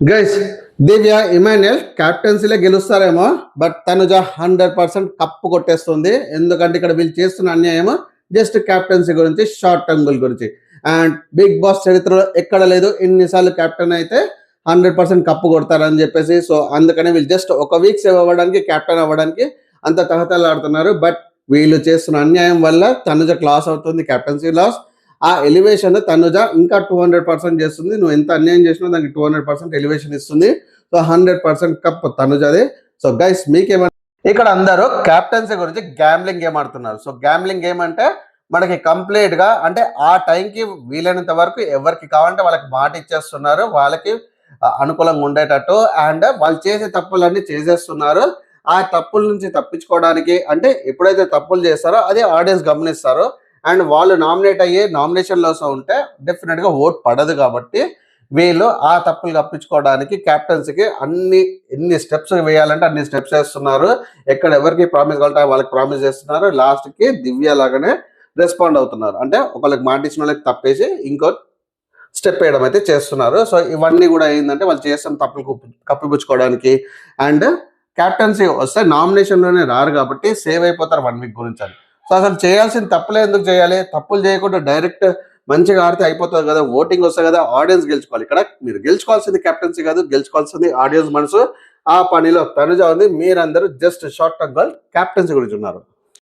Guys Divya Emmanuel క్యాప్టెన్సీలే గెలుస్తారేమో but Tanuja hundred percent cup కొట్టేస్తుంది. ఎందుకంటే ఇక్కడ వీళ్ళు చేస్తున్న అన్యాయం జస్ట్ క్యాప్టెన్సీ గురించి షార్ట్ టర్మ్ గోల్ గురించి. అండ్ బిగ్ బాస్ చరిత్రలో ఎక్కడ లేదు ఇన్నిసార్లు కెప్టెన్ అయితే హండ్రెడ్ పర్సెంట్ కప్పు కొడతారని చెప్పేసి సో అందుకనే వీళ్ళు జస్ట్ ఒక వీక్ సేవ్ అవ్వడానికి కెప్టెన్ అవ్వడానికి అంత తహతలాడుతున్నారు బట్ వీళ్ళు చేస్తున్న అన్యాయం వల్ల తనుజ క్లాస్ అవుతుంది కెప్టెన్సీ లాస్ ఆ ఎలివేషన్ తనుజ ఇంకా టూ హండ్రెడ్ పర్సెంట్ చేస్తుంది. నువ్వు ఎంత అన్యాయం చేసినా దానికి టూ హండ్రెడ్ పర్సెంట్ ఎలివేషన్ ఇస్తుంది. సో హండ్రెడ్ పర్సెంట్ కప్ తనుజదే. సో గైస్ మీకేమంటే ఇక్కడ అందరూ క్యాప్టెన్సీ గురించి గ్యాంబ్లింగ్ గేమ్ ఆడుతున్నారు. సో గ్యాంబ్లింగ్ గేమ్ అంటే మనకి కంప్లీట్గా అంటే ఆ టైంకి వీలైనంత వరకు ఎవరికి కావాలంటే వాళ్ళకి మాట ఇచ్చేస్తున్నారు. వాళ్ళకి అనుకూలంగా ఉండేటట్టు అండ్ వాళ్ళు చేసే తప్పులన్నీ చేసేస్తున్నారు. ఆ తప్పుల నుంచి తప్పించుకోవడానికి అంటే ఎప్పుడైతే తప్పులు చేస్తారో అదే ఆడియన్స్ గమనిస్తారు. అండ్ వాళ్ళు నామినేట్ అయ్యే నామినేషన్లో ఉంటే డెఫినెట్గా ఓట్ పడదు కాబట్టి వీళ్ళు ఆ తప్పులు తప్పించుకోవడానికి క్యాప్టెన్సీకి అన్ని ఎన్ని స్టెప్స్ వేయాలంటే అన్ని స్టెప్స్ వేస్తున్నారు. ఎక్కడ ఎవరికి ప్రామిస్ కావాలంటే వాళ్ళకి ప్రామిస్ చేస్తున్నారు. లాస్ట్కి దివ్య లాగానే రెస్పాండ్ అవుతున్నారు. అంటే ఒకళ్ళకి మాట వాళ్ళకి తప్పేసి ఇంకో స్టెప్ వేయడం అయితే చేస్తున్నారు. సో ఇవన్నీ కూడా ఏంటంటే వాళ్ళు చేస్తున్న తప్పులు కప్పిపుచ్చుకోవడానికి. అండ్ క్యాప్టెన్సీ వస్తే నామినేషన్లోనే రారు కాబట్టి సేవ్ అయిపోతారు వన్ వీక్ గురించి అని. సో అసలు చేయాల్సిన తప్పులే ఎందుకు చేయాలి? తప్పులు చేయకుండా డైరెక్ట్ మంచిగా ఆడితే అయిపోతుంది కదా ఓటింగ్ వస్తాయి కదా ఆడియన్స్ గెలుచుకోవాలి. ఇక్కడ మీరు గెలుచుకోవాల్సింది కెప్టెన్సీ కాదు గెలుచుకోవాల్సింది ఆడియన్స్ మనసు. ఆ పనిలో తనుజ ఉంది. మీరందరూ just short term goal captaincy గురించి ఉన్నారు.